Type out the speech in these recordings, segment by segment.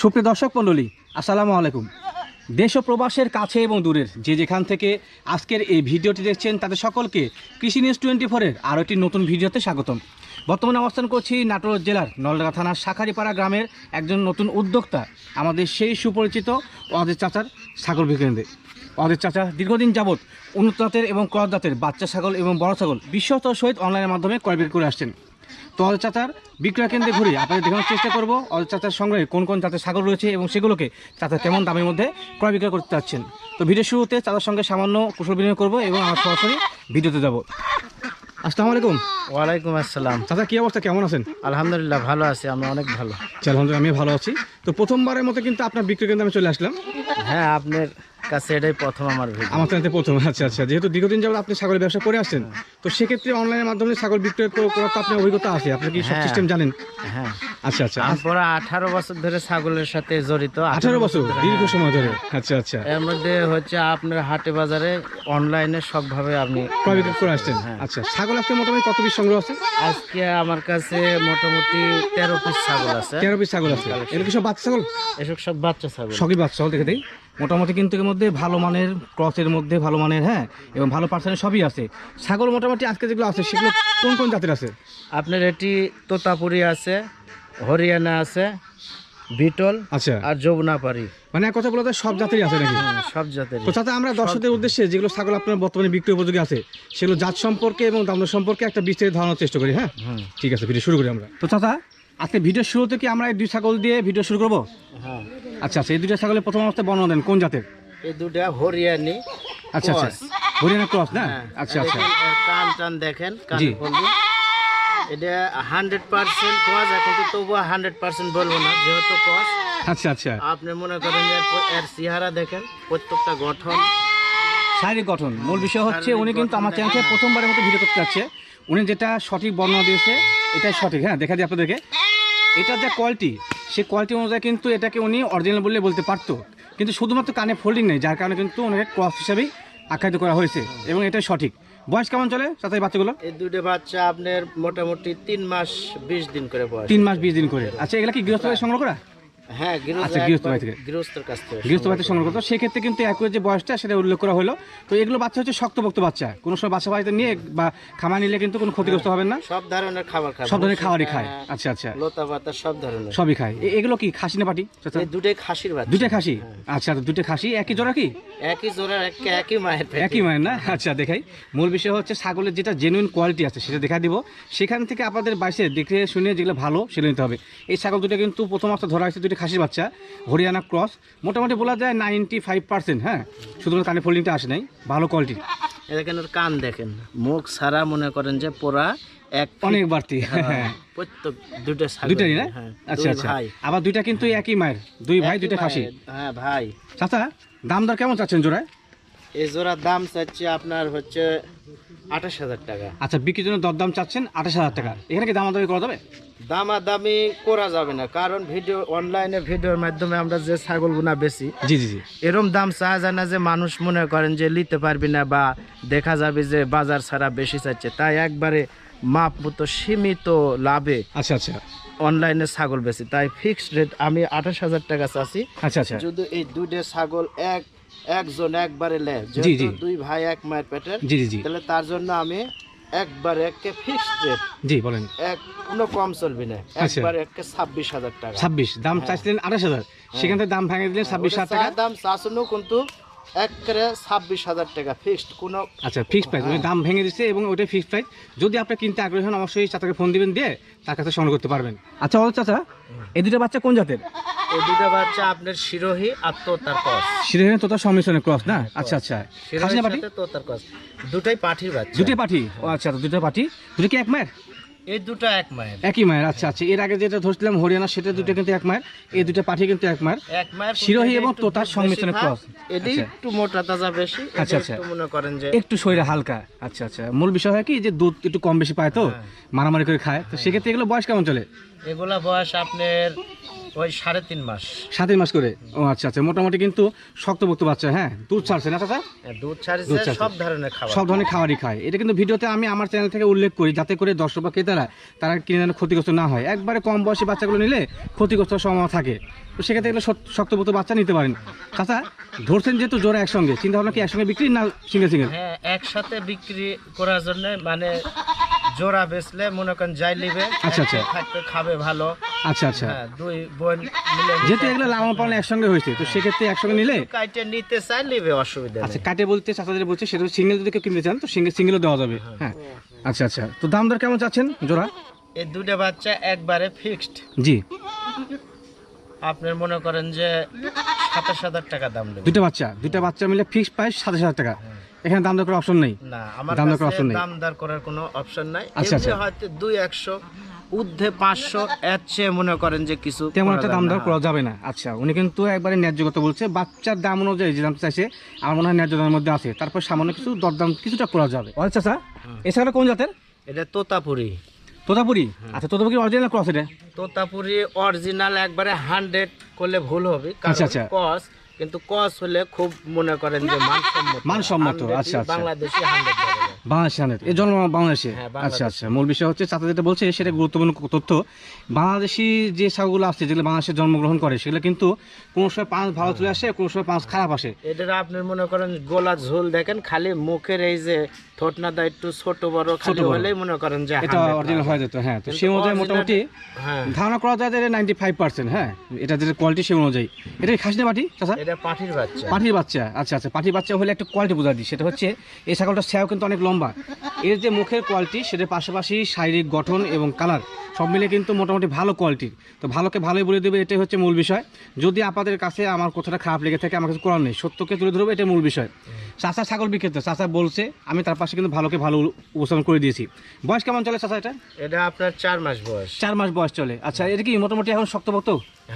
সুপ্রিয় দর্শক মণ্ডলী, আসসালামু আলাইকুম। দেশ ও প্রবাসের কাছে এবং দূরের যে যেখান থেকে আজকের এই ভিডিওটি দেখছেন তাদের সকলকে কৃষি নিউজ টোয়েন্টি ফোরের আরও একটি নতুন ভিডিওতে স্বাগতম। বর্তমানে অবস্থান করছি নাটোর জেলার নলডাঙ্গা থানার শাখারিপাড়া গ্রামের একজন নতুন উদ্যোক্তা, আমাদের সেই সুপরিচিত অদের চাচার ছাগল বিক্রেন্দ্রে অদের চাচা দীর্ঘদিন যাবৎ উন্নত জাতের এবং ক্রস বাচ্চা ছাগল এবং বড় ছাগল বিশ্বত সহিত অনলাইনের মাধ্যমে ক্রয় বিক্রি করে আসছেন। তো অজয় চাচার বিক্রয় কেন্দ্রে ঘুরে আপনাদের দেখানোর চেষ্টা করব। অজয় চাচার সংগ্রহে কোন কোন জাতের ছাগল রয়েছে এবং সেগুলোকে চাচা কেমন দামের মধ্যে ক্রয় বিক্রয় করতে চাচ্ছেন। তো ভিডিও শুরুতে চাচার সঙ্গে সামান্য কুশল বিনিময় করব এবং আমার সরাসরি ভিডিওতে যাব। আসসালামু আলাইকুম। ওয়ালাইকুম আসসালাম। চাচা কি অবস্থা? কেমন আছেন? আলহামদুলিল্লাহ ভালো আছি। আমি অনেক ভালো। আলহামদুলিল্লাহ আমি ভালো আছি। তো প্রথমবারের মতো কিন্তু আপনার বিক্রয় কেন্দ্রে আমি চলে আসলাম। হ্যাঁ আপনার কাছে এটাই প্রথম আমার ভিডিও আমার চ্যানেলে প্রথম আচ্ছা আচ্ছা। যেহেতু দীর্ঘদিন যাবত আপনি ছাগলের ব্যবসা করে আসছেন তো সেক্ষেত্রে অনলাইনের মাধ্যমে ছাগল বিক্রয় করা করার তো আপনার অভিজ্ঞতা আছে। আপনি কি সব হ্যাঁ। সিস্টেম জানেন? হ্যাঁ। আচ্ছা আচ্ছা। আমি আঠারো বছর ধরে ছাগলের সাথে জড়িত। আঠারো বছর দীর্ঘ সময় ধরে। আচ্ছা আচ্ছা। এর মধ্যে হচ্ছে আপনার হাটে বাজারে অনলাইনে সবভাবে আপনি ক্রয় বিক্রয় করে আসছেন। হ্যাঁ। আচ্ছা ছাগল আজকে মোটামুটি কত পিস সংগ্রহ আছে? আজকে আমার কাছে মোটামুটি তেরো পিস ছাগল আছে। তেরো পিস ছাগল আছে। এর কি সব বাচ্চা ছাগল? এসব সব বাচ্চা ছাগল। সবই বাচ্চা ছাগল দেখে দেই। মোটামুটি কিন্তু এর মধ্যে ভালো মানের ক্রসের মধ্যে ভালো মানের হ্যাঁ এবং ভালো পার্সেন্টের সবই আছে। ছাগল মোটামুটি আজকে যেগুলো আছে সেগুলো কোন কোন জাতের আছে? আপনার এটি তোতাপুরি আছে হরিয়ানা আছে বিটল আচ্ছা। আর যমুনাপাড়ি। মানে এক কথা বলতে সব জাতেরই আছে নাকি? সব জাতের তো চাচা আমরা দর্শকদের উদ্দেশ্যে যেগুলো ছাগল আপনার বর্তমানে বিক্রি উপযোগী আছে সেগুলো জাত সম্পর্কে এবং দামদর সম্পর্কে একটা বিস্তারিত ধারণার চেষ্টা করি হ্যাঁ? ঠিক আছে ভিডিও শুরু করি আমরা। তো চাচা আজকে ভিডিও শুরু থেকে আমরা এই দুই ছাগল দিয়ে ভিডিও শুরু করব? হ্যাঁ। আচ্ছা আচ্ছা এই দুইটা ছাগলের প্রথম অবস্থায় বর্ণনা দেন কোন জাতের? এই দুটা হরিয়ানি আচ্ছা আচ্ছা। হরিয়ানা ক্রস না? হ্যাঁ, আচ্ছা আচ্ছা। কান টান দেখেন কান এটা হান্ড্রেড পার্সেন্ট কস এখন তো তবুও হান্ড্রেড পার্সেন্ট বলব না যেহেতু কস আচ্ছা আচ্ছা। আপনি মনে করেন এর- চেহারা দেখেন প্রত্যেকটা গঠন। শারীরিক গঠন। মূল বিষয় হচ্ছে উনি কিন্তু আমার দেখা। প্রথমবারের মতো ভিডিও করতে যাচ্ছে। উনি যেটা সঠিক বর্ণনা দিয়েছে এটাই সঠিক। হ্যাঁ দেখা দিই আপনাদেরকে। এটার যে কোয়ালিটি সে কোয়ালিটি অনুযায়ী কিন্তু এটাকে উনি অরিজিনাল বললে বলতে পারতো। কিন্তু শুধুমাত্র কানে ফোল্ডিং নেই যার কারণে কিন্তু ওনাকে ক্রস হিসাবেই আখ্যায়িত করা হয়েছে এবং এটাই সঠিক। বয়স কেমন চলে সাথে বাচ্চাগুলো? এই দুটো বাচ্চা আপনার মোটামুটি তিন মাস বিশ দিন করে বয়স। তিন মাস বিশ দিন করে। আচ্ছা এগুলা কি গৃহস্থ সংগ্রহ করা? হ্যাঁ গৃহস্থ আচ্ছা, গৃহস্থ বাড়ি থেকে। গৃহস্থের কাছ থেকে গৃহস্থ বাড়িতে সংগ্রহ করতো সেক্ষেত্রে কিন্তু একই যে বয়সটা সেটা উল্লেখ করা হলো। তো এগুলো বাচ্চা হচ্ছে শক্তপোক্ত বাচ্চা। কোনো সময় বাচ্চা বাড়িতে নিয়ে বা খামা নিলে কিন্তু কোনো ক্ষতিগ্রস্ত হবেন না। সব ধরনের খাবার খায় সব ধরনের খাবারই খায়। হ্যাঁ, আচ্ছা আচ্ছা। লতা পাতা সব ধরনের। সবই খায়। এগুলো কি খাসি না পাটি? চাচা? এই দুটোই খাসির বাচ্চা। দুইটা খাসি? আচ্ছা তো দুইটা খাসি। একই জোড়া কি? একই এক- একই মায়ের একই মায়ের না? আচ্ছা দেখাই। মূল বিষয় হচ্ছে ছাগলের যেটা জেনুইন কোয়ালিটি আছে সেটা দেখা দিব। সেখান থেকে আপনাদের বাইসে দেখে শুনে যেগুলো ভালো সেগুলো নিতে হবে। এই ছাগল দুটো কিন্তু প্রথম অবস্থা ধরা হয়েছে দুটো খাসির বাচ্চা হরিয়ানা ক্রস মোটামুটি বলা যায় নাইনটি ফাইভ পার্সেন্ট হ্যাঁ? শুধুমাত্র কানে ফোল্ডিংটা আসে নাই ভালো কোয়ালিটি এখানে দেখেন ওর কান দেখেন মুখ সারা মনে করেন যে পোড়া এক অনেক বাড়তি হ্যাঁ, হ্যাঁ। প্রত্যেক দুটো ছাগল না? হ্যাঁ, আচ্ছা আচ্ছা। ভাই। আবার দুইটা কিন্তু একই মায়ের দুই ভাই দুইটা খাসি। হ্যাঁ ভাই। চাচা দাম দর কেমন চাচ্ছেন জোড়ায়? এই জোড়ার দাম চাচ্ছে আপনার হচ্ছে আঠাশ হাজার টাকা। আচ্ছা বিক্রির জন্য দরদাম চাচ্ছেন আঠাশ হাজার টাকা। এখানে কি দামাদামি করা যাবে? দামাদামি করা যাবে না কারণ ভিডিও অনলাইনে ভিডিওর মাধ্যমে আমরা যে ছাগলগুনা বেশি জি জি জি। এরম দাম চাওয়া যায় না যে মানুষ মনে করেন যে নিতে পারবি না বা দেখা যাবে যে বাজার ছাড়া বেশি চাচ্ছে। তাই একবারে মাপ মতো সীমিত লাভে আচ্ছা আচ্ছা। অনলাইনে ছাগল বেশি। তাই ফিক্সড রেট আমি আঠাশ হাজার টাকা চাচ্ছি। আচ্ছা আচ্ছা। যদি এই দুইটা ছাগল এক একজন একবারে লে। যেহেতু দুই ভাই এক মায়ের পেটের জি জি জি। তাহলে তার জন্য আমি একবারে একে ফিক্সড রেট জি বলেন। এক কোনো কম চলবে না। একবার একবারে একে ছাব্বিশ হাজার টাকা। ছাব্বিশ দাম চাইছিলেন আঠাশ হাজার। সেখান থেকে দাম ভাঙিয়ে দিলেন ছাব্বিশ হাজার টাকা। দাম চাষনো কিন্তু একবারে ছাব্বিশ হাজার টাকা ফিক্সড কোনো আচ্ছা ফিক্সড প্রাইস উনি দাম ভেঙে দিচ্ছে এবং ওইটাই ফিক্সড প্রাইস যদি আপনি কিনতে আগ্রহী হন অবশ্যই চাচাকে ফোন দিবেন দিয়ে তার কাছে সংগ্রহ করতে পারবেন। আচ্ছা বলো চাচা এই দুটো বাচ্চা কোন জাতের? এই দুটো বাচ্চা আপনার শিরোহী আর তোতার কস সিরেহেন তোতার সংমিশ্রণের ক্রস না? আচ্ছা আচ্ছা। তোতার কস দুটোই পাঠির বাচ্চা। দুটোই পাঠি? ও আচ্ছা দুটো পাঠি। দুটো কি এক মায়ের? এই দুটো এক মায়ের একই মায়ের আচ্ছা আচ্ছা। এর আগে যেটা ধরছিলাম হরিয়ানা সেটা দুটো কিন্তু এক মায়ের এই দুটো পাঠি কিন্তু এক মায়ের এক মায়ের শিরোহী এবং তোতার সংমিশ্রণে ক্রস। এটি আচ্ছা। একটু মোটা তাজা বেশি আচ্ছা, আচ্ছা। মনে করেন যে একটু শরীরে হালকা। আচ্ছা আচ্ছা। মূল বিষয় হয় কি যে দুধ একটু কম বেশি পায় তো মারামারি করে খায়। তো সেক্ষেত্রে এগুলো বয়স কেমন চলে? এগুলা বয়স আপনার ওই সাড়ে তিন মাস। সাত মাস করে? ও আচ্ছা আচ্ছা মোটামুটি কিন্তু শক্তপোক্ত বাচ্চা হ্যাঁ? দুধ ছাড়ছে না চাচা? দুধ ছাড়ছে সব ধরনের খাবার সব ধরনের খাবারই খায়। এটা কিন্তু ভিডিওতে আমি আমার চ্যানেল থেকে উল্লেখ করি যাতে করে দর্শক বা ক্রেতারা তারা কিনে যেন ক্ষতিগ্রস্ত না হয়। একবারে কম বয়সী বাচ্চাগুলো নিলে ক্ষতিগ্রস্ত সম্ভাবনা থাকে। তো সেক্ষেত্রে এগুলো শক্ত- শক্তপোক্ত বাচ্চা নিতে পারেন। চাচা ধরছেন যেহেতু জোড়া একসঙ্গে চিন্তা ভাবনা কি একসঙ্গে বিক্রি না সিঙ্গেল সিঙ্গেল হ্যাঁ একসাথে বিক্রি করার জন্য মানে জোড়া বেচলে মনে করেন যাই লিবে আচ্ছা, আচ্ছা। থাকতে খাবে ভালো। আচ্ছা আচ্ছা। হ্যাঁ দুই বোন মিলে যেহেতু এগুলো লালন পালন একসঙ্গে হয়েছে তো সেক্ষেত্রে একসঙ্গে নিলে? কাটে নিতে চাই লিবে অসুবিধা আচ্ছা কাটে বলতে চাচা যেটা বলছে সেটা সিঙ্গেল যদি কেউ কিনতে চান তো সিঙ্গেল সিঙ্গেলও দেওয়া যাবে। হ্যাঁ। আচ্ছা আচ্ছা। তো দাম দর কেমন চাচ্ছেন জোড়া? এই দুটো বাচ্চা একবারে ফিক্সড জি। আপনার মনে করেন যে সাতাশ হাজার টাকা দাম দুটো বাচ্চা দুটো বাচ্চা মিলে ফিক্সড প্রাইস সাতাশ হাজার টাকা। এখানে দাম দর করার অপশন নেই? না আমার দাম দর করার নেই। দাম দর করার কোনো অপশন নাই। আচ্ছা, আচ্ছা। হয়তো দুই একশো ঊর্ধ্বে পাঁচশো এর চেয়ে মনে করেন যে কিছু তেমন একটা দাম দর করা যাবে না। আচ্ছা উনি কিন্তু একবারে ন্যায্য কথা বলছে। বাচ্চার দাম অনুযায়ী যে দামটা চাইছে আমার মনে হয় ন্যায্য দামের মধ্যে আছে। তারপর সামান্য কিছু দরদাম কিছুটা করা যাবে। আচ্ছা স্যার এছাড়া কোন জাতের? এটা তোতাপুরি। তোতাপুরি? আচ্ছা তোতাপুরি অরিজিনাল ক্রস এটা? তোতাপুরি অরিজিনাল একবারে হান্ড্রেড করলে ভুল হবে আচ্ছা, আচ্ছা। কস কিন্তু কস হলে খুব মনে করেন যে মানসম্মত। মানসম্মত, আচ্ছা, আচ্ছা। বাংলাদেশি এই জন্ম বাংলাদেশে? হ্যাঁ, আচ্ছা আচ্ছা। মূল বিষয় হচ্ছে চাচা যেটা বলছে সেটা গুরুত্বপূর্ণ তথ্য। বাংলাদেশি যে ছাগলগুলো আসছে যেগুলো বাংলাদেশে জন্মগ্রহণ করে সেগুলো কিন্তু কোনো সময় পাঁচ ভালো চলে আসে কোনো সময় পাঁচ খারাপ আসে। এটার আপনার মনে করেন গোলা ঝোল দেখেন খালি মুখের এই যে ঠোঁটনাটা একটু ছোট বড় খালি। হলেই মনে করেন যে এটা অরিজিনাল হয়ে যেত হ্যাঁ। তো সেই অনুযায়ী মোটামুটি হ্যাঁ। ধারণা করা যায় যে নাইনটি ফাইভ পার্সেন্ট হ্যাঁ। এটা যে কোয়ালিটি সেই অনুযায়ী। এটা খাসি না পাটি চাচা? এটা পাঠির বাচ্চা। আচ্ছা আচ্ছা পাটির বাচ্চা হলে একটা কোয়ালিটি বোঝা দিই, সেটা হচ্ছে এই ছাগলটার স্যাও কিন্তু অনেক লম্বা। এর যে মুখের কোয়ালিটি সেটার পাশাপাশি শারীরিক গঠন এবং কালার সব মিলে কিন্তু মোটামুটি ভালো কোয়ালিটির তো ভালোকে ভালোই বলে দেবে এটাই হচ্ছে মূল বিষয়। যদি আপনাদের কাছে আমার কথাটা খারাপ লেগে থাকে আমার কাছে করার নেই। সত্যকে তুলে ধরবো এটাই মূল বিষয়। চাচা ছাগল বিক্রেতা চাচা বলছে আমি তার পাশে কিন্তু ভালোকে ভালো উপস্থাপন করে দিয়েছি। বয়স কেমন চলে চাচা এটা? এটা আপনার চার মাস বয়স। চার মাস বয়স চলে। আচ্ছা এটা কি মোটামুটি এখন শক্তপোক্ত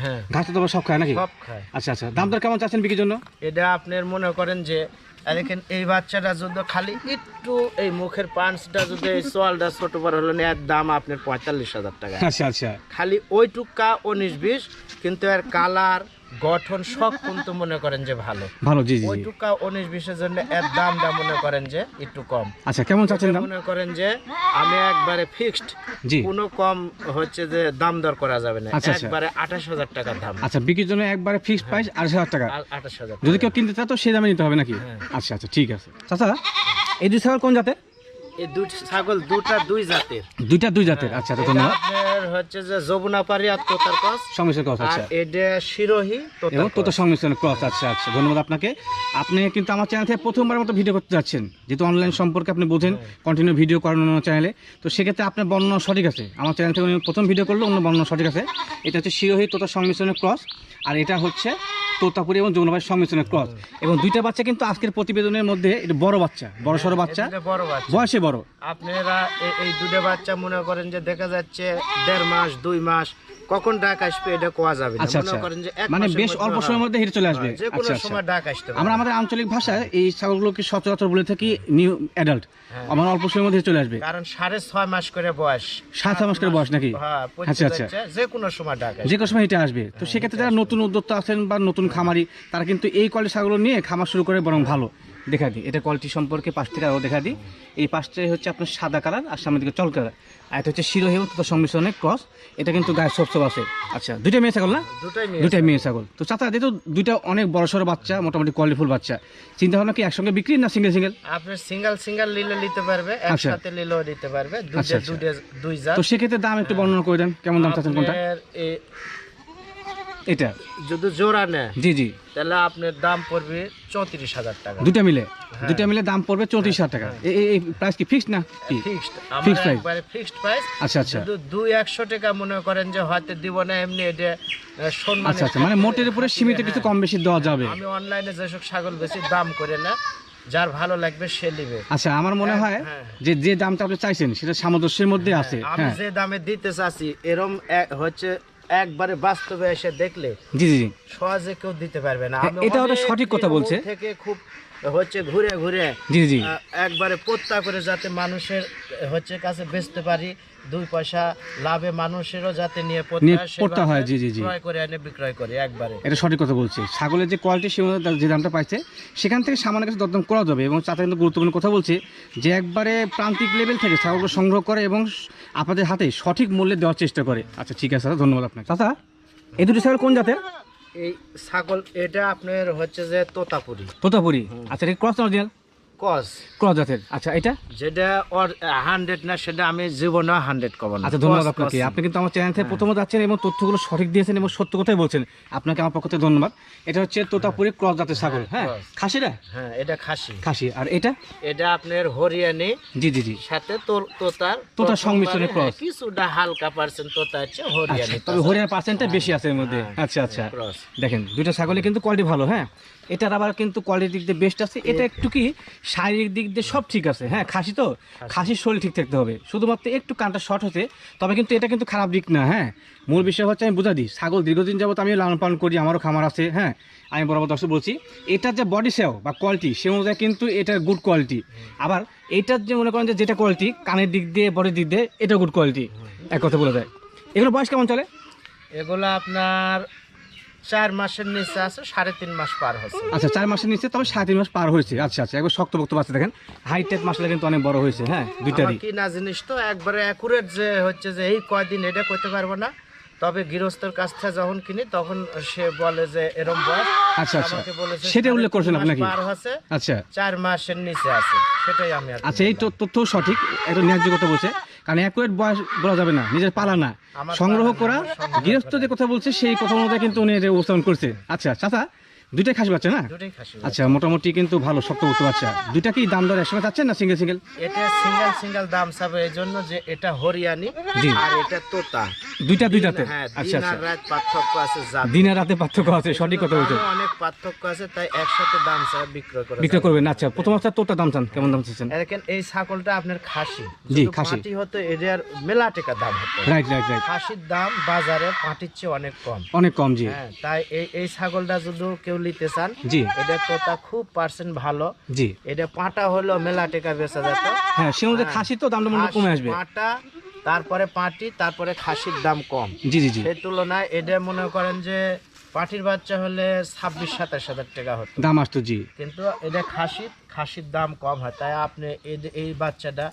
হ্যাঁ। ঘাস তো সব খায় নাকি? সব খায়। আচ্ছা আচ্ছা। দাম দর কেমন চাচ্ছেন বিক্রির জন্য? এটা আপনার মনে করেন যে আর দেখেন এই বাচ্চাটা যদি খালি একটু এই মুখের পাঞ্চটা যদি এই সোয়ালটা ছোট বড় হলো এর দাম আপনার পঁয়তাল্লিশ হাজার টাকা। আচ্ছা আচ্ছা। খালি ওইটুকা উনিশ বিশ কিন্তু এর কালার গঠন সব কিন্তু মনে করেন যে ভালো? ভালো জি জি ওইটুকা উনিশ বিশের জন্য এর দামটা মনে করেন যে একটু কম। আচ্ছা কেমন চাচ্ছেন দাম? মনে করেন যে আমি একবারে ফিক্সড জি। কোনো কম হচ্ছে যে দাম দর করা যাবে না। আচ্ছা, আচ্ছা। একবারে আঠাশ হাজার টাকার দাম। আচ্ছা বিক্রির জন্য একবারে ফিক্সড প্রাইস আড়াইশ হাজার টাকা। আঠাশ হাজার যদি কেউ কিনতে চায় তো সেই দামে নিতে হবে নাকি? হ্যাঁ। আচ্ছা আচ্ছা ঠিক আছে। চাচা এই দুই ছাগল কোন জাতের? এই দুই ছাগল দুটা দুই জাতের। দুইটা দুই জাতের। আচ্ছা আচ্ছা ধন্যবাদ হচ্ছে যে যমুনাপাড়ি আর তোতার কস সংমিশ্রণ ক্রস আচ্ছা। এটা শিরোহী এবং তোতা সংমিশ্রণ ক্রস আচ্ছা আচ্ছা। ধন্যবাদ আপনাকে। আপনি কিন্তু আমার চ্যানেল থেকে প্রথমবার মতো ভিডিও করতে যাচ্ছেন। যেহেতু অনলাইন সম্পর্কে আপনি বোঝেন কন্টিনিউ ভিডিও করেন অন্য চ্যানেলে তো সেক্ষেত্রে আপনার বর্ণনা সঠিক আছে। আমার চ্যানেল থেকে প্রথম ভিডিও করলে অন্য বর্ণনা সঠিক আছে। এটা হচ্ছে শিরোহী তোতা সংমিশ্রণের ক্রস। আর এটা হচ্ছে তোতাপুরি এবং যমুনাবাড়ির সংমিশ্রণের ক্রস। এবং দুইটা বাচ্চা কিন্তু আজকের প্রতিবেদনের মধ্যে এটা বড় বাচ্চা বড় সড়ো বাচ্চা। বড় বাচ্চা। বয়সে বড়। আপনারা এই দুটো বাচ্চা মনে করেন যে দেখা যাচ্ছে দেড় মাস দুই মাস কখন ডাক আসবে এটা কোয়া যাবে না। আচ্ছা মনে আচ্ছা। করেন যে এক মানে বেশ অল্প সময়ের মধ্যে হেঁটে চলে আসবে। যে কোনো আচ্ছা আচ্ছা। সময় ডাক আসতে পারে। আমরা আমাদের আঞ্চলিক ভাষায় এই ছাগলগুলোকে সচরাচর বলে থাকি নিউ অ্যাডাল্ট হ্যাঁ। আমার অল্প সময়ের মধ্যে চলে আসবে। কারণ সাড়ে ছয় মাস করে বয়স। সাত মাস করে বয়স নাকি? হ্যাঁ আচ্ছা আচ্ছা। যে কোনো সময় ডাক আসবে। যে কোনো সময় হেঁটে আসবে। তো সেক্ষেত্রে যারা নতুন উদ্যোক্তা আছেন বা নতুন খামারি তারা কিন্তু এই কোয়ালিটি ছাগল নিয়ে খামার শুরু করে বরং ভালো। দেখা দিই। এটা কোয়ালিটি সম্পর্কে পাশ থেকে আরও দেখা দিই। এই পাশটাই হচ্ছে আপনার সাদা কালার আর সামনের দিকে চল কালার আর এটা হচ্ছে শিরোহী এবং তত সংমিশ্রণের ক্রস এটা কিন্তু গায়ে সব সব আছে। আচ্ছা দুইটা মেয়ে ছাগল না? দুটাই মেয়ে ছাগল। তো চাচা যেহেতু দুইটা অনেক বড় সড়ো বাচ্চা মোটামুটি কোয়ালিফুল বাচ্চা চিন্তা ভাবনা কি একসঙ্গে বিক্রি না সিঙ্গেল সিঙ্গেল আপনি সিঙ্গেল সিঙ্গেল নিলে নিতে পারবে আচ্ছা। একসাথে নিলেও নিতে পারবে। আচ্ছা, আচ্ছা। দুইটা দুই জাত। তো সেক্ষেত্রে দাম একটু বর্ণনা করে দেন। কেমন দাম চাচ্ছেন কোনটা? এটা। যদি জোড়া নেয় জি জি। তাহলে আপনার দাম পড়বে চৌত্রিশ হাজার টাকা। দুটা মিলে। দুটা মিলে দাম পড়বে চৌত্রিশ হাজার টাকা। এই- এই- প্রাইস কি ফিক্সড না? কি? ফিক্সড একবারে ফিক্সড প্রাইস আচ্ছা আচ্ছা। শুধু দুই একশো টাকা মনে করেন যে হয়তো দিব না এমনি এটা আচ্ছা আচ্ছা। মানে মোটের উপরে সীমিত কিছু কম বেশি দেওয়া যাবে। আমি অনলাইনে যেসব ছাগল বেশি দাম করে না। যার ভালো লাগবে সে নিবে। আচ্ছা আমার মনে হয় হ্যাঁ। যে যে দামটা আপনি চাইছেন সেটা সামঞ্জস্যের মধ্যে আছে। আমি হ্যাঁ। যে দামে দিতে চাচ্ছি এরম হচ্ছে একবারে বাস্তবে এসে দেখলে জি জি সহজে কেউ দিতে পারবে না হ্যাঁ, এটা ওটা সঠিক কথা বলছে। থেকে খুব হচ্ছে ঘুরে ঘুরে জি জি। একবারে পোত্তা করে যাতে মানুষের হচ্ছে কাছে বেচতে পারি দুই পয়সা লাভে মানুষেরও যাতে নিয়ে পোত্তা হয়, জি, জি, জি। ক্রয় করে এনে বিক্রয় করি একবারে। এটা সঠিক কথা বলছি। ছাগলের যে কোয়ালিটি সে যে দামটা পাইছে সেখান থেকে সামান্য কিছু দরদাম করা যাবে এবং চাচা কিন্তু গুরুত্বপূর্ণ কথা বলছে যে একবারে প্রান্তিক লেভেল থেকে ছাগলগুলো সংগ্রহ করে এবং আপনাদের হাতে সঠিক মূল্যে দেওয়ার চেষ্টা করে। আচ্ছা ঠিক আছে দাদা ধন্যবাদ আপনাকে। চাচা এই দুটি ছাগল কোন জাতের? এই ছাগল এটা আপনার হচ্ছে যে তোতাপুরি। তোতাপুরি? আচ্ছা এটা ক্রস অরিজিনাল কস ক্রস জাতের আচ্ছা এটা? যেটা ওর হান্ড্রেড না সেটা আমি জীবনে হান্ড্রেড কব না। আচ্ছা ধন্যবাদ আপনাকে। আপনি কিন্তু আমার চ্যানেল থেকে প্রথমে যাচ্ছেন এবং তথ্যগুলো সঠিক দিয়েছেন এবং সত্য কথাই বলছেন। আপনাকে আমার পক্ষ থেকে ধন্যবাদ। এটা হচ্ছে তোতাপুরি ক্রস জাতের ছাগল হ্যাঁ? খাসিরা হ্যাঁ এটা খাসি। খাসি। আর এটা? এটা আপনার হরিয়ানি। জি জি জি। সাথে তোর তোতার তোতার সংমিশ্রণে। হ্যাঁ, কিছুটা হালকা পার্সেন্ট তোতা হচ্ছে হরিয়ানি আচ্ছা, তবে পার্সেন্টটা বেশি আছে এর মধ্যে। হ্যাঁ, আচ্ছা আচ্ছা। দেখেন দুইটা ছাগলে কিন্তু কোয়ালিটি ভালো হ্যাঁ? এটার আবার কিন্তু কোয়ালিটির দিক দিয়ে বেস্ট আছে এটা একটু কি শারীরিক দিক দিয়ে সব ঠিক আছে। হ্যাঁ খাসি তো? খাসির শরীর ঠিক থাকতে হবে। শুধুমাত্র একটু কানটা শর্ট হচ্ছে তবে কিন্তু এটা কিন্তু খারাপ দিক না হ্যাঁ? মূল বিষয় হচ্ছে আমি বুঝা দিই ছাগল দীর্ঘদিন যাবত আমি লালন পালন করি আমারও খামার আছে হ্যাঁ? আমি বরাবর দর্শক বলছি এটার যে বডি সেও বা কোয়ালিটি সে অনুযায়ী কিন্তু এটার গুড কোয়ালিটি আবার এটার যে মনে করেন যে যেটা কোয়ালিটি কানের দিক দিয়ে বডির দিক দিয়ে এটা গুড কোয়ালিটি এক কথা বলা যায়। এগুলো বয়স কেমন চলে? এগুলো আপনার চার মাসের নিচে আছে সাড়ে তিন মাস পার হচ্ছে আচ্ছা চার মাসের নিচে তবে সাড়ে তিন মাস পার হয়েছে। আচ্ছা আচ্ছা একবার শক্ত বক্ত আছে দেখেন। হাইট টাইট মাসলে কিন্তু অনেক বড় হয়েছে হ্যাঁ দুইটারই আমার কি না জিনিস তো একবারে অ্যাকুরেট যে হচ্ছে যে এই কয়দিন এটা করতে পারব না। তবে গৃহস্থর কাছ থেকে যখন কিনি তখন সে বলে যে এরম বয়স। আচ্ছা আচ্ছা। সেটা উল্লেখ করছেন আপনি নাকি আচ্ছা। চার মাসের নিচে আছে সেটাই আমি আচ্ছা এই তথ্য সঠিক এটা ন্যায্য কথা বলছে। কারণ অ্যাকুরেট বয়স বলা যাবে না নিজের পালা না। সংগ্রহ করা গৃহস্থ যে কথা বলছে সেই কথা মতো কিন্তু উনি এটা উপস্থাপন করছে। আচ্ছা চাচা দুইটাই খাসি বাচ্চা না? আচ্ছা মোটামুটি কিন্তু ভালো শক্ত করতে বাচ্চা। দুইটা কি দাম দর একসঙ্গে চাচ্ছেন না সিঙ্গেল সিঙ্গেল এটা সিঙ্গেল সিঙ্গেল দাম চাবে এই জন্য যে এটা হরিয়ানি। আর এটা তোতা। দুইটা দুই দিন- জাতের হ্যাঁ আচ্ছা দিন আচ্ছা। আর রাত পার্থক্য আছে দিন আর রাতে পার্থক্য আছে সঠিক কথা বলছেন। অনেক পার্থক্য আছে তাই একসাথে দাম চাই বিক্রয় করে বিক্রয় করবেন আচ্ছা। প্রথম অবস্থা তোরটা দাম চান কেমন দাম চাচ্ছেন? দেখেন এই ছাগলটা আপনার খাসি। জি, খাসি। পাঁটি হতো এটার মেলা টাকা দাম হতো রাইট রাইট রাইট। খাসির দাম বাজারে পাটির চেয়ে অনেক কম। অনেক কম জি। হ্যাঁ তাই এই এই ছাগলটা যদি কেউ নিতে চান জি। এটা তোতা খুব পার্সেন্ট ভালো। জি। এটা পাটা হলো মেলা টাকা বেচা যেত হ্যাঁ সে অনুযায়ী হ্যাঁ। খাসি তো দামটা মনে কমে আসবে। পাটা তারপরে পাটি তারপরে খাসির দাম কম। জি জি জি। সেই তুলনায় এটা মনে করেন যে পাটির বাচ্চা হলে ছাব্বিশ সাতাশ হাজার টাকা হতো। দাম আসতো জি। কিন্তু এটা খাসি খাসির দাম কম হয়। তাই আপনি এই বাচ্চাটা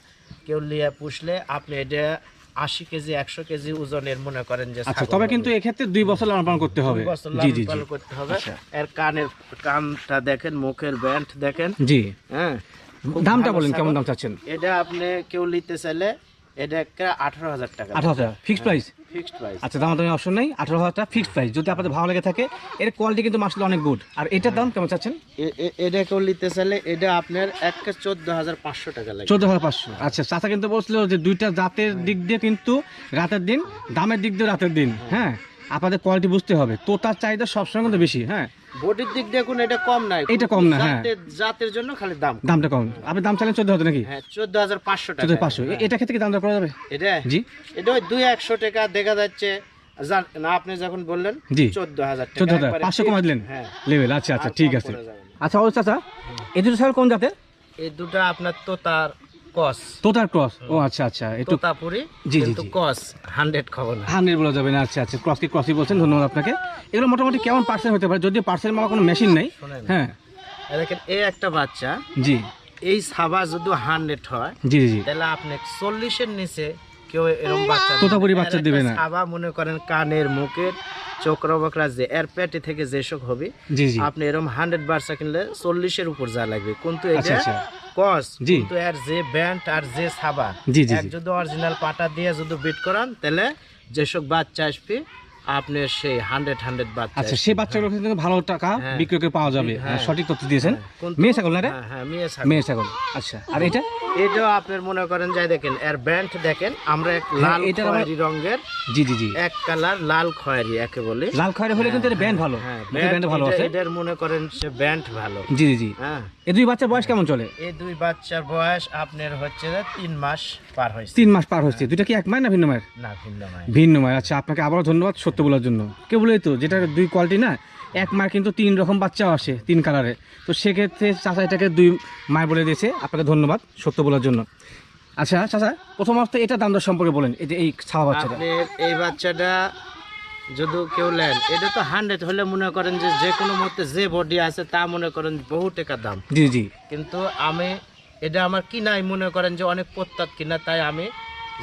কেউ নিয়ে পুষলে আপনি এটা আশি কেজি একশো কেজি ওজনের মনে করেন যে আচ্ছা তবে কিন্তু এক্ষেত্রে দুই বছর লালন পালন করতে হবে। জি জি জি। করতে হবে। আচ্ছা। এর কানের কানটা দেখেন মুখের ব্যান্ড দেখেন। জি। হ্যাঁ? দামটা বলেন কেমন দাম চাচ্ছেন? এটা আপনি কেউ নিতে চাইলে এটা একটা আঠারো হাজার টাকা আঠারো হাজার। ফিক্সড প্রাইস ফিক্সড প্রাইস আচ্ছা দাম দামি অপশন নেই। আঠারো হাজার টাকা ফিক্সড প্রাইস যদি আপনাদের ভালো লেগে থাকে এর কোয়ালিটি কিন্তু মাসলে অনেক গুড আর এটার দাম কেমন চাচ্ছেন? এটা কেউ নিতে চাইলে এটা আপনার একটা চোদ্দ হাজার পাঁচশো টাকা লাগে। চোদ্দ হাজার পাঁচশো। আচ্ছা চাচা কিন্তু বলছিল যে দুইটা জাতের দিক দিয়ে কিন্তু রাতের দিন দামের দিক দিয়ে রাতের দিন। হ্যাঁ? আপনাদের কোয়ালিটি বুঝতে হবে। তোতার চাহিদা সবসময় কিন্তু বেশি হ্যাঁ? বডির দিক দেখুন এটা কম নাই এটা কম না, হ্যাঁ। জাতের- জন্য খালি দাম দামটা কম। আপনি দাম চাইলেন চোদ্দ হাজার নাকি? হ্যাঁ চোদ্দ হাজার পাঁচশো টাকা। পাঁচশো। এটা ক্ষেত্রে কি দাম করা যাবে? এটা? জি। এটা ওই দুই একশো টাকা দেখা যাচ্ছে। না আপনি যখন বললেন জি। চোদ্দ হাজার চোদ্দ হাজার পাঁচশো। কমাই দিলেন? হ্যাঁ। লেভেল আচ্ছা আচ্ছা ঠিক আছে। আচ্ছা ও চাচা এই দুটো ছাগল কোন জাতের? এই দুটো আপনার তোতার। তোতার ক্রস? ও আচ্ছা আচ্ছা একটু তোতাপুরি জি, জি, খবর না। হান্ড্রেড বলা যাবে না আচ্ছা আচ্ছা ক্রস কি ক্রসই বলছেন ধন্যবাদ আপনাকে। এগুলো মোটামুটি কেমন পার্সেন্ট হতে পারে? যদি পার্সেন্ট কোনো মেশিন নেই। হ্যাঁ। দেখেন এই একটা বাচ্চা। জি। এই সাবা যদি হান্ড্রেড হয় জি জি তাহলে আপনি চল্লিশের নিচে কেউ এরকম বাচ্চা তোতাপুরি। বাচ্চা দেবে না। সাবা মনে করেন কানের মুখের চক্র বকরা যে এর পেটে থেকে যেসব হবে আপনি এরকম হান্ড্রেড বার্সা কিনলে চল্লিশের উপর যা লাগবে। কিন্তু আচ্ছা এটা আচ্ছা। কস কিন্তু এর যে ব্যান্ড আর যে সাবা এক যদি অরিজিনাল পাটা দিয়ে যদি বিট করান তাহলে যেসব বাচ্চা আসবে আপনি সেই হান্ড্রেড হান্ড্রেড বাচ্চা আচ্ছা। সেই বাচ্চাগুলো কিন্তু ভালো টাকা হ্যাঁ। বিক্রি করে পাওয়া যাবে। হ্যাঁ। হ্যাঁ, সঠিক তথ্য দিয়েছেন। মেয়ে ছাগল না রে? হ্যাঁ হ্যাঁ মেয়ে ছাগল। মেয়ে ছাগল। আচ্ছা আর এটা? এটাও আপনার মনে করেন যাই দেখেন এর ব্যান্ড দেখেন আমরা এক হ্যাঁ, লাল খয়েরি রঙের জি জি জি। এক কালার লাল খয়েরি একে বলি। লাল খয়েরি হলে কিন্তু এটা ব্যান্ড ভালো। হ্যাঁ ব্যান্ড ভালো আছে। এটার মনে করেন সে ব্যান্ড ভালো। জি জি জি। হ্যাঁ। এই দুই বাচ্চার বয়স কেমন চলে? এই দুই বাচ্চার বয়স আপনার হচ্ছে তিন মাস পার হয়েছে। তিন মাস পার হচ্ছে। দুইটা কি এক মাস না ভিন্ন মায়ের? না ভিন্ন নয় ভিন্ন মায়ের। আচ্ছা আপনাকে আবারও ধন্যবাদ। সত্য বলার জন্য। কে বলে তো যেটা দুই কোয়ালিটি না এক মায়ের কিন্তু তিন রকম বাচ্চাও আসে তিন কালারে তো সেক্ষেত্রে চাচা এটাকে দুই মায় বলে দিয়েছে আপনাকে ধন্যবাদ সত্য বলার জন্য। আচ্ছা চাচা প্রথম অবস্থায় এটা দাম দর সম্পর্কে বলেন এই যে এই ছাওয়া বাচ্চাটা। এই বাচ্চাটা যদি কেউ নেন এটা তো হান্ড্রেড হলে মনে করেন যে যে কোনো মতে যে বডি আছে তা মনে করেন বহু টাকা দাম। জি জি। কিন্তু আমি এটা আমার কিনাই মনে করেন যে অনেক প্রত্যাত কিনা তাই আমি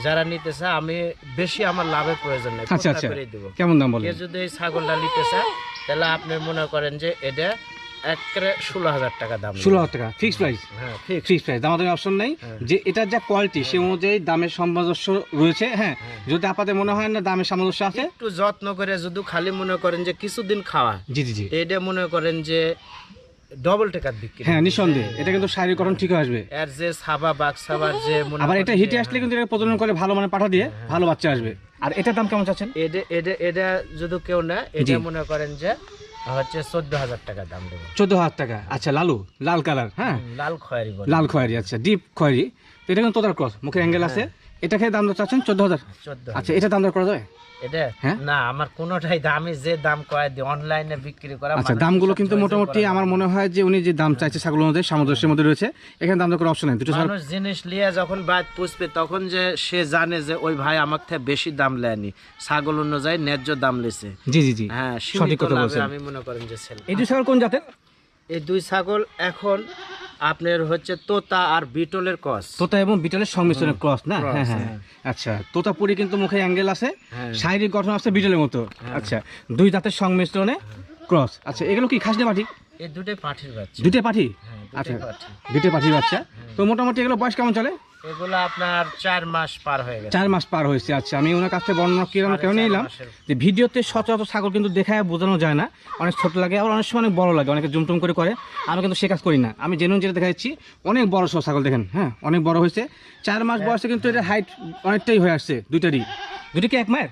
যারা নিতে চায় আমি বেশি আমার লাভের প্রয়োজন নেই আচ্ছা আচ্ছা। কেমন দাম বলেন? যদি এই ছাগলটা নিতে চায় তাহলে আপনি মনে করেন যে এটা একরে ষোলো হাজার টাকা দাম। ষোলো হাজার টাকা ফিক্সড প্রাইস হ্যাঁ ঠিক প্রাইস দামাদামি অপশন নেই। হ্যাঁ। যে এটার যা কোয়ালিটি সে অনুযায়ী দামের সামঞ্জস্য রয়েছে হ্যাঁ। যদি আপনাদের মনে হয় না দামের সামঞ্জস্য আছে? একটু যত্ন করে যদি খালি মনে করেন যে কিছুদিন খাওয়া। জি জি জি। এটা মনে করেন যে ডবল টাকার বিক্রি হ্যাঁ নিঃসন্দেহে। এটা কিন্তু শারীরিকরণ ঠিক আসবে। এর যে সাবা বাগ সাবার যে আবার এটা হিটে আসলে কিন্তু এটা প্রজনন করে ভালো মানে পাঠা দিয়ে ভালো বাচ্চা আসবে। আর এটার দাম কেমন চাচ্ছেন? এটা এটা এটা যদি কেউ না এটা মনে করেন যে হচ্ছে চোদ্দ হাজার টাকা দাম দেবো। চোদ্দ হাজার টাকা। আচ্ছা লালু লাল কালার হ্যাঁ? লাল খয়েরি লাল খয়েরি আচ্ছা ডিপ খয়েরি। তো এটা কিন্তু তোতার ক্রস মুখের অ্যাঙ্গেল আছে। এটা খেয়ে দাম দর চাচ্ছেন? চোদ্দ হাজার আচ্ছা এটা দাম দর করা যায়? এটা? হ্যাঁ? না আমার কোনোটাই দামি যে দাম কয় দিই অনলাইনে বিক্রি করা আচ্ছা দামগুলো কিন্তু মোটামুটি আমার মনে হয় যে উনি যে দাম চাইছে ছাগল অনুযায়ী সামঞ্জস্যের মধ্যে রয়েছে। এখানে দাম দর করার অপশন নেই। দুটো মানুষ জিনিস লিয়ে যখন বাদ পুষবে তখন যে সে জানে যে ওই ভাই আমার থেকে বেশি দাম লেয়নি। ছাগল অনুযায়ী ন্যায্য দাম লেছে। জি জি জি। হ্যাঁ সঠিক কথা বলছেন। আমি মনে করেন যে এই দুই ছাগল কোন জাতের? এই দুই ছাগল এখন আপনার হচ্ছে তোতা আর বিটলের ক্রস। তোতা এবং বিটলের সংমিশ্রণের ক্রস না? হ্যাঁ হ্যাঁ। হ্যাঁ। আচ্ছা তোতাপুরি কিন্তু মুখে অ্যাঙ্গেল আছে হ্যাঁ। শারীরিক গঠন আছে বিটলের মতো। আচ্ছা দুই দাঁতের সংমিশ্রণে ক্রস। আচ্ছা এগুলো কি খাসনে পাঠি? এই দুটোই পাঠির বাচ্চা। দুটোই পাঠি? হ্যাঁ আচ্ছা দুটোই পাঠির বাচ্চা। তো মোটামুটি এগুলো বয়স কেমন চলে? এগুলো আপনার চার মাস পার হয়ে গেছে। চার মাস পার হয়েছে আচ্ছা। আমি ওনার কাছ থেকে বর্ণনা কিরম কেন নিলাম? যে ভিডিওতে সচরাচর ছাগল কিন্তু দেখায় বোঝানো যায় না। অনেক ছোট লাগে আবার অনেক সময় অনেক বড় লাগে অনেকে জুমটুম করে করে। আমি কিন্তু সে কাজ করি না। আমি জেনুন যেটা দেখাচ্ছি অনেক বড় সব ছাগল দেখেন হ্যাঁ? অনেক বড় হয়েছে। চার মাস বয়সে কিন্তু এটা হাইট অনেকটাই হয়ে আসছে দুইটারই। দুটি কি এক মায়ের?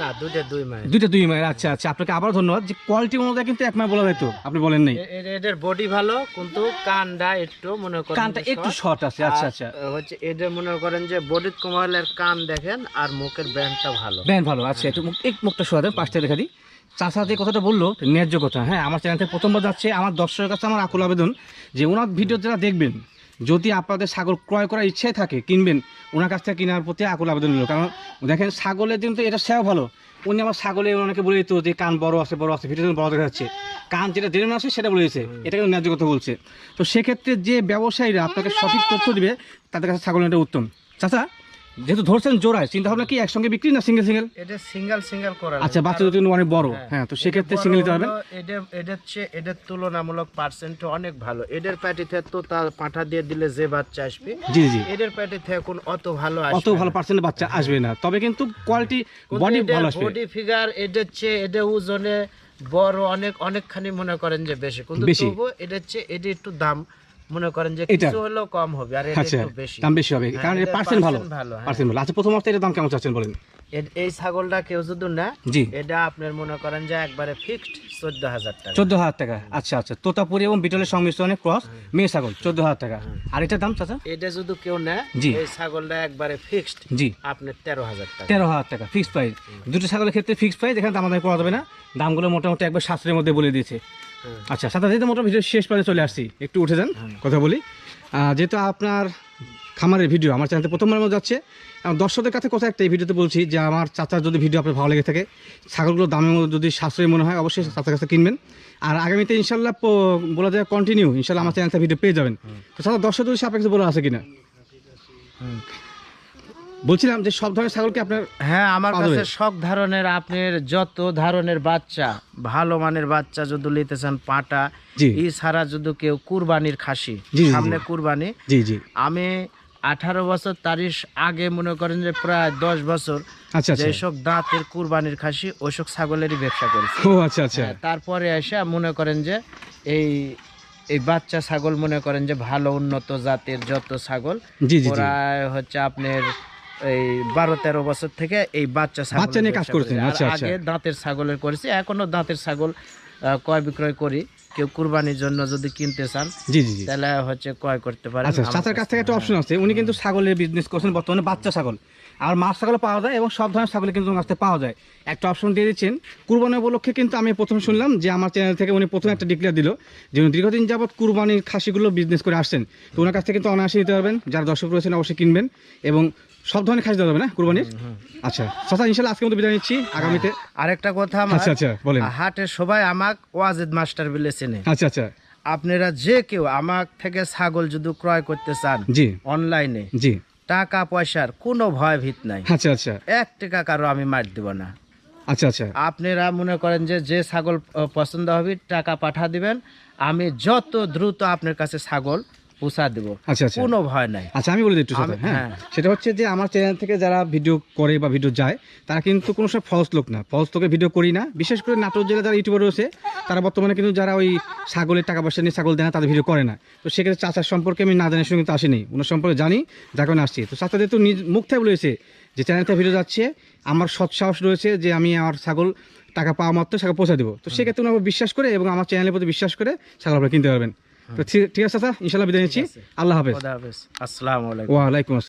না দুটো দুই মাস দুইটা দুই মায়ের আচ্ছা আচ্ছা আপনাকে আবার ধন্যবাদ। যে কোয়ালিটি অনুযায়ী কিন্তু এক মায় বলা যেত আপনি বলেন নেই। এদের বডি ভালো কিন্তু কানটা একটু মনে করেন কানটা একটু শর্ট আছে আচ্ছা আচ্ছা। হচ্ছে এদের মনে করেন যে বডি কমালের কান দেখেন আর মুখের ব্যান্ডটা ভালো। ব্যান্ড ভালো আচ্ছা একটু মুখ এক মুখটা শোয়া দেন পাঁচটা দেখা দিই। চাষা যে কথাটা বলল ন্যায্য কথা। হ্যাঁ আমার চ্যানেল থেকে প্রথমবার যাচ্ছে আমার দর্শকের কাছে আমার আকুল আবেদন যে ওনার ভিডিও যারা দেখবেন যদি আপনাদের ছাগল ক্রয় করার ইচ্ছে থাকে, কিনবেন, ওনার কাছ থেকে কেনার প্রতি আকুল আবেদন নিল কারণ দেখেন, ছাগলের কিন্তু এটা সেও ভালো। উনি আমার ছাগলে ওনাকে বলে দিত যে, কান বড় আছে বড় আছে ভিডিও বড় দেখা যাচ্ছে। কান যেটা দেড় আছে সেটা বলে দিয়েছে। এটা কিন্তু ন্যায্য কথা বলছে। তো সেক্ষেত্রে যে ব্যবসায়ীরা আপনাকে সঠিক তথ্য দিবে, তাদের কাছে ছাগল এটা উত্তম। চাচা যেহেতু ধরছেন জোড়ায় চিন্তা ভাবনা কি একসঙ্গে বিক্রি না সিঙ্গেল সিঙ্গেল এটা সিঙ্গেল সিঙ্গেল করা আচ্ছা বাচ্চা দুটো কিন্তু অনেক বড়। হ্যাঁ। হ্যাঁ তো সেক্ষেত্রে সিঙ্গেল নিতে পারবেন? এদের এদের চেয়ে এদের তুলনামূলক পার্সেন্ট অনেক ভালো। এদের প্যাটিতে তো তার পাঠা দিয়ে দিলে যে বাচ্চা আসবে জি জি এদের প্যাটি থেকে কোন অত ভালো আসবে অত ভালো পার্সেন্টের বাচ্চা আসবে না। তবে কিন্তু কোয়ালিটি বডি ভালো আসবে। বডি ফিগার এদের চেয়ে এদের ওজনে বড় অনেক অনেকখানি মনে করেন যে বেশি। কিন্তু বেশি। তবু এদের চেয়ে এদের একটু দাম মনে করেন যে কিছু হলেও কম হবে আর এটা আচ্ছা একটু বেশি। দাম বেশি হবে। হ্যাঁ, কারণ এদের পার্সেন্ট ভালো percent ভালো, হ্যাঁ। পার্সেন্ট ভালো। আচ্ছা প্রথম অবস্থায় এটার দাম কেমন চাচ্ছেন বলেন? এই ছাগলটা কেউ যদি না জি। এটা আপনার মনে করেন যে একবারে ফিক্সড চোদ্দ হাজার টাকা। চোদ্দ হাজার টাকা। আচ্ছা আচ্ছা। তোতাপুরি এবং বিটলের সংমিশ্রণে ক্রস মেয়ে ছাগল চোদ্দ হাজার টাকা। আর এটার দাম চাচা এটা যদি কেউ জি। এই ছাগলটা একবারে ফিক্সড জি। আপনার তেরো হাজার টাকা। তেরো হাজার টাকা ফিক্সড প্রাইস দুটো ছাগলের ক্ষেত্রে ফিক্সড প্রাইস এখানে দাম আমাদের করা যাবে না। দামগুলো মোটামুটি একবার সাশ্রয়ের মধ্যে বলে দিয়েছে। আচ্ছা সাথে যেহেতু মোটামুটি ভিডিও শেষ পর্যায়ে চলে আসছি। একটু উঠে যান কথা বলি। যেহেতু আপনার খামারের ভিডিও আমার চ্যানেলে প্রথমবার মতো যাচ্ছে দর্শকদের কাছে কথা একটা এই ভিডিওতে বলছি যে আমার চাচার যদি ভিডিও আপনার ভালো লেগে থাকে ছাগলগুলোর দামের মধ্যে যদি সাশ্রয় মনে হয় অবশ্যই চাচার কাছে কিনবেন। আর আগামীতে ইনশাল্লাহ বলা যায় কন্টিনিউ ইনশাল্লাহ আমার চ্যানেল ভিডিও পেয়ে যাবেন। তো চাচা দর্শক যদি আপনার কাছে বলা আছে কিনা। বলছিলাম যে সব ধরনের ছাগলকে আপনার হ্যাঁ আমার কাছে সব ধরনের আপনার যত ধরনের বাচ্চা ভালো মানের বাচ্চা যদি নিতে চান পাটা জি। ই ছাড়া যদি কেউ কুরবানির খাসি সামনে কুরবানি জি জি। আমি আঠারো বছর তারিখ আগে মনে করেন যে প্রায় দশ বছর আচ্ছা আচ্ছা। যেসব দাঁতের কুরবানির খাসি ওইসব ছাগলেরই ব্যবসা করেছি। ও আচ্ছা আচ্ছা। হ্যাঁ, তারপরে এসে মনে করেন যে এই এই বাচ্চা ছাগল মনে করেন যে ভালো উন্নত জাতের যত ছাগল প্রায় হচ্ছে আপনার এই বারো তেরো বছর থেকে এই বাচ্চা ছাগল বাচ্চা নিয়ে কাজ করছেন, আচ্ছা, আচ্ছা। আগে দাঁতের ছাগলের করেছি এখনও দাঁতের ছাগল ক্রয় বিক্রয় করি। কেউ কুরবানির জন্য যদি কিনতে চান জি জি তাহলে হচ্ছে ক্রয় করতে পারেন। আচ্ছা চাচার কাছ থেকে একটা অপশন আছে। উনি কিন্তু ছাগলের বিজনেস করছেন বর্তমানে বাচ্চা ছাগল। আর মাছ ছাগলও পাওয়া যায় এবং সব ধরনের ছাগল কিন্তু পাওয়া যায়। একটা অপশন দিয়ে দিচ্ছেন কুরবানি উপলক্ষে কিন্তু আমি প্রথম শুনলাম যে আমার চ্যানেল থেকে উনি প্রথম একটা ডিক্লেয়ার দিল যে উনি দীর্ঘদিন যাবৎ কুরবানির খাসিগুলো বিজনেস করে আসছেন। তো ওনার কাছ থেকে কিন্তু অনায়াসে দিতে পারবেন। যারা দর্শক রয়েছেন অবশ্যই কিনবেন এবং সব ধরনের খাসি দেওয়া যাবে না কুরবানির? আচ্ছা চাচা ইনশাল্লাহ আজকে মতো বিদায় নিচ্ছি আগামীতে আরেকটা কথা আমার আচ্ছা আচ্ছা বলেন। হাটে সবাই আমাক ওয়াজেদ মাস্টার বলে চেনে। আচ্ছা আচ্ছা। আপনারা যে কেউ আমার থেকে ছাগল যদি ক্রয় করতে চান জি। অনলাইনে জি। টাকা পয়সার কোনো ভয় ভীত নাই। আচ্ছা আচ্ছা। এক টাকা কারও আমি মার দেব না। আচ্ছা আচ্ছা। আপনারা মনে করেন যে যে ছাগল পছন্দ হবে টাকা পাঠা দিবেন। আমি যত দ্রুত আপনার কাছে ছাগল পৌঁছা দেবো। আচ্ছা আচ্ছা। কোনো ভয় নাই। আচ্ছা আমি বলে দিই একটু হ্যাঁ। হ্যাঁ। সেটা হচ্ছে যে আমার চ্যানেল থেকে যারা ভিডিও করে বা ভিডিও যায় তারা কিন্তু কোনো সময় ফলস লোক না। ফলস লোকের ভিডিও করি না। বিশেষ করে নাটোর জেলায় যারা ইউটিউবার রয়েছে তারা বর্তমানে কিন্তু যারা ওই ছাগলের টাকা পয়সা নিয়ে ছাগল দেয় না তাদের ভিডিও করে না। তো সেক্ষেত্রে চাচার সম্পর্কে আমি না জানার সঙ্গে কিন্তু আসিনি। ওনার সম্পর্কে জানি যার কারণে আসছি। তো চাচা যেহেতু নিজ মুখ থেকে বলেছে যে চ্যানেল থেকে ভিডিও যাচ্ছে আমার সৎ সাহস রয়েছে যে আমি আমার ছাগল টাকা পাওয়া মাত্র ছাগল পৌঁছে দেবো। তো সেক্ষেত্রে ওনার বিশ্বাস করে এবং আমার চ্যানেলের প্রতি বিশ্বাস করে ছাগল আপনারা কিনতে পারবেন। তো ঠিক ঠিক আছে চাচা ইনশাল্লাহ বিদায় নিচ্ছি। আল্লাহ হাফেজ। আসসালামু আলাইকুম। ওয়ালাইকুম আসসালাম